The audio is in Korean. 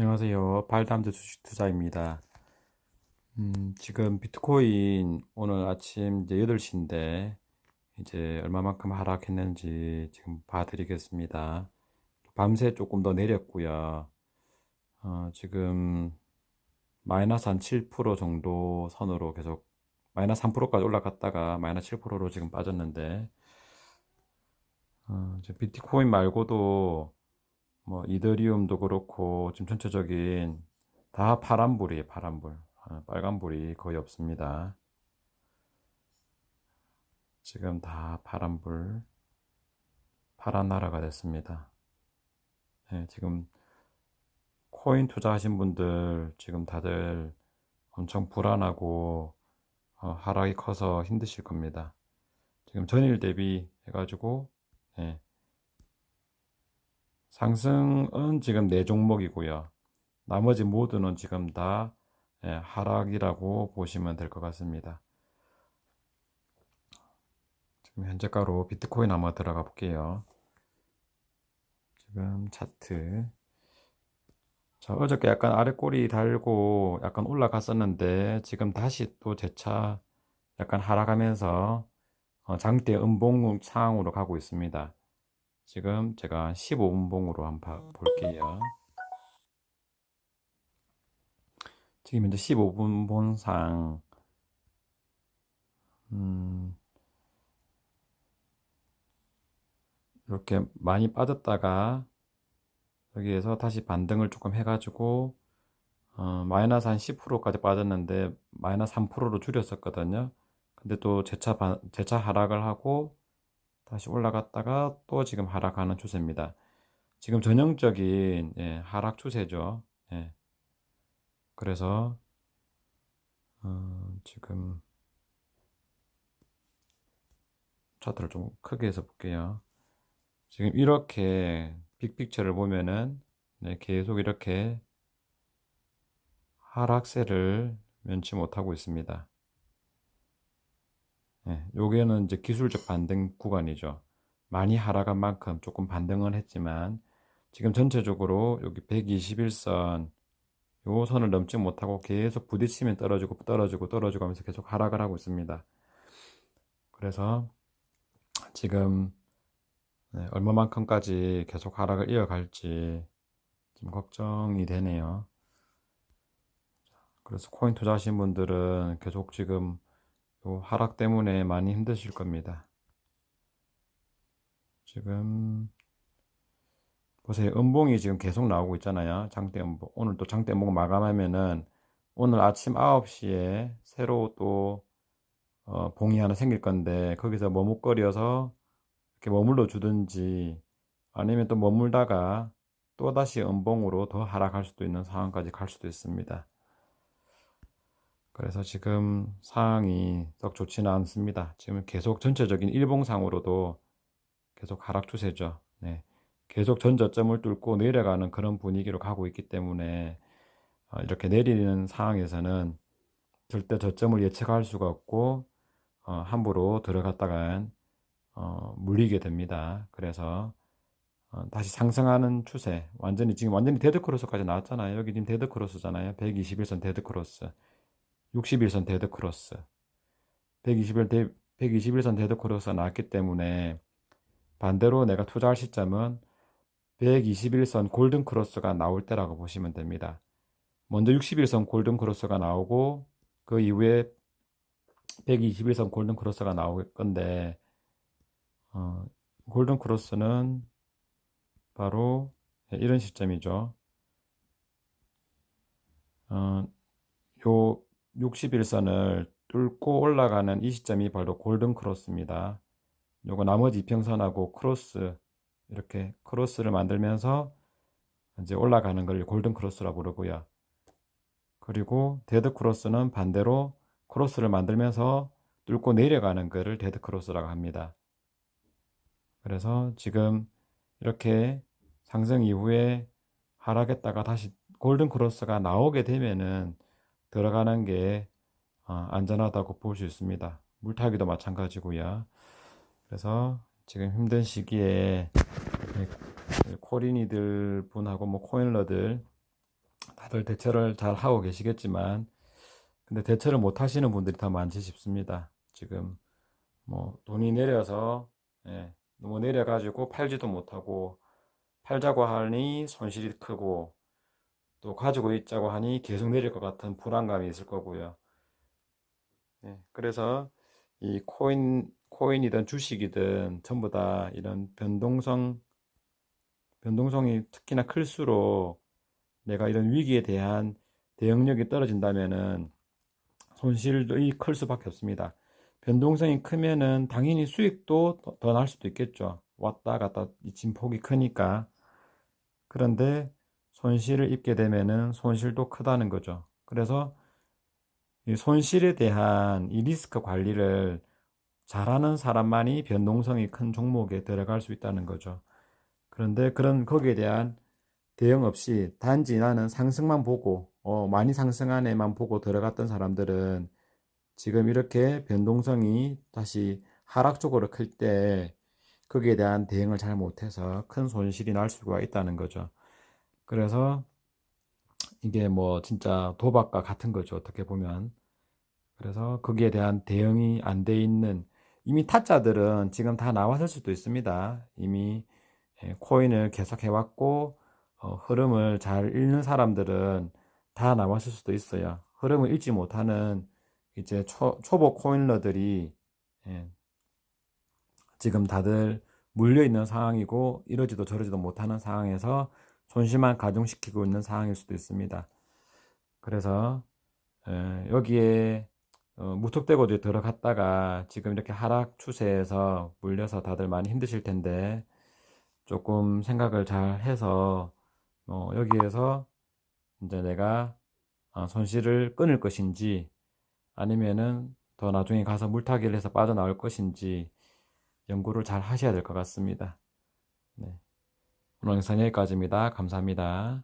안녕하세요. 발담주 주식 투자입니다. 음, 지금 비트코인 오늘 아침 이제 8시인데 이제 얼마만큼 하락했는지 지금 봐드리겠습니다. 밤새 조금 더 내렸고요. 어, 지금 마이너스 한 7% 정도 선으로 계속 마이너스 3%까지 올라갔다가 마이너스 7%로 지금 빠졌는데 어, 비트코인 말고도 뭐 이더리움도 그렇고 지금 전체적인 다 파란불이에요 파란불 아, 빨간불이 거의 없습니다. 지금 다 파란불 파란 나라가 됐습니다. 네, 지금 코인 투자하신 분들 지금 다들 엄청 불안하고 어, 하락이 커서 힘드실 겁니다. 지금 전일 대비 해가지고 네, 상승은 지금 네 종목이고요. 나머지 모두는 지금 다 예, 하락이라고 보시면 될 것 같습니다. 지금 현재가로 비트코인 한번 들어가 볼게요. 지금 차트. 자, 어저께 약간 아래 꼬리 달고 약간 올라갔었는데 지금 다시 또 재차 약간 하락하면서 어, 장대 음봉 상황으로 가고 있습니다. 지금 제가 15분봉으로 한번 볼게요. 지금 현재 15분봉상 음, 이렇게 많이 빠졌다가 여기에서 다시 반등을 조금 해가지고 어, 마이너스 한 10%까지 빠졌는데 마이너스 3%로 줄였었거든요. 근데 또 재차, 재차 하락을 하고 다시 올라갔다가 또 지금 하락하는 추세입니다. 지금 전형적인 예, 하락 추세죠. 예. 그래서 어, 지금 차트를 좀 크게 해서 볼게요. 지금 이렇게 빅픽처를 보면은 네, 계속 이렇게 하락세를 면치 못하고 있습니다. 예, 요게는 이제 기술적 반등 구간이죠. 많이 하락한 만큼 조금 반등은 했지만 지금 전체적으로 여기 121선 요 선을 넘지 못하고 계속 부딪히면 떨어지고 떨어지고 떨어지고 하면서 계속 하락을 하고 있습니다. 그래서 지금 네, 얼마만큼까지 계속 하락을 이어갈지 좀 걱정이 되네요. 그래서 코인 투자하신 분들은 계속 지금 요 하락 때문에 많이 힘드실 겁니다. 지금 보세요. 음봉이 지금 계속 나오고 있잖아요. 장대 음봉. 오늘 또 장대 음봉 마감하면은 오늘 아침 9시에 새로 또 어, 봉이 하나 생길 건데 거기서 머뭇거려서 이렇게 머물러 주든지 아니면 또 머물다가 또다시 음봉으로 더 하락할 수도 있는 상황까지 갈 수도 있습니다. 그래서 지금 상황이 썩 좋지는 않습니다. 지금 계속 전체적인 일봉상으로도 계속 하락 추세죠. 네. 계속 전저점을 뚫고 내려가는 그런 분위기로 가고 있기 때문에 어, 이렇게 내리는 상황에서는 절대 저점을 예측할 수가 없고 어, 함부로 들어갔다간 어, 물리게 됩니다. 그래서 어, 다시 상승하는 추세 완전히 지금 완전히 데드크로스까지 나왔잖아요. 여기 지금 데드크로스잖아요. 121선 데드크로스. 61선 데드크로스 121, 121선 데드크로스가 나왔기 때문에 반대로 내가 투자할 시점은 121선 골든크로스가 나올 때라고 보시면 됩니다. 먼저 61선 골든크로스가 나오고 그 이후에 121선 골든크로스가 나올 건데 어, 골든크로스는 바로 이런 시점이죠. 어, 요 61선을 뚫고 올라가는 이 시점이 바로 골든 크로스입니다. 요거 나머지 이평선하고 크로스 이렇게 크로스를 만들면서 이제 올라가는 걸 골든 크로스라고 부르고요. 그리고 데드 크로스는 반대로 크로스를 만들면서 뚫고 내려가는 것을 데드 크로스라고 합니다. 그래서 지금 이렇게 상승 이후에 하락했다가 다시 골든 크로스가 나오게 되면은 들어가는 게 어, 안전하다고 볼 수 있습니다. 물타기도 마찬가지고요. 그래서 지금 힘든 시기에 코린이들 분하고 뭐 코인러들 다들 대처를 잘 하고 계시겠지만 근데 대처를 못 하시는 분들이 더 많지 싶습니다. 지금 뭐 돈이 내려서 예, 너무 내려가지고 팔지도 못하고 팔자고 하니 손실이 크고 또 가지고 있자고 하니 계속 내릴 것 같은 불안감이 있을 거고요. 예, 그래서 이 코인 코인이든 주식이든 전부 다 이런 변동성 변동성이 특히나 클수록 내가 이런 위기에 대한 대응력이 떨어진다면은 손실이 클 수밖에 없습니다. 변동성이 크면은 당연히 수익도 더 날 수도 있겠죠. 왔다 갔다 이 진폭이 크니까. 그런데 손실을 입게 되면은 손실도 크다는 거죠. 그래서 이 손실에 대한 이 리스크 관리를 잘하는 사람만이 변동성이 큰 종목에 들어갈 수 있다는 거죠. 그런데 그런 거기에 대한 대응 없이 단지 나는 상승만 보고 어, 많이 상승한 애만 보고 들어갔던 사람들은 지금 이렇게 변동성이 다시 하락 쪽으로 클 때 거기에 대한 대응을 잘 못해서 큰 손실이 날 수가 있다는 거죠. 그래서 이게 뭐 진짜 도박과 같은 거죠. 어떻게 보면. 그래서 거기에 대한 대응이 안 돼 있는 이미 타짜들은 지금 다 나왔을 수도 있습니다. 이미 예, 코인을 계속 해왔고 어, 흐름을 잘 읽는 사람들은 다 나왔을 수도 있어요. 흐름을 읽지 못하는 이제 초, 초보 코인러들이 예, 지금 다들 물려 있는 상황이고 이러지도 저러지도 못하는 상황에서 손실만 가중시키고 있는 상황일 수도 있습니다. 그래서 예, 여기에 어, 무턱대고 들어갔다가 지금 이렇게 하락 추세에서 물려서 다들 많이 힘드실 텐데 조금 생각을 잘 해서 어, 여기에서 이제 내가 어, 손실을 끊을 것인지 아니면은 더 나중에 가서 물타기를 해서 빠져나올 것인지 연구를 잘 하셔야 될 것 같습니다. 네. 오늘 영상 여기까지입니다. 감사합니다.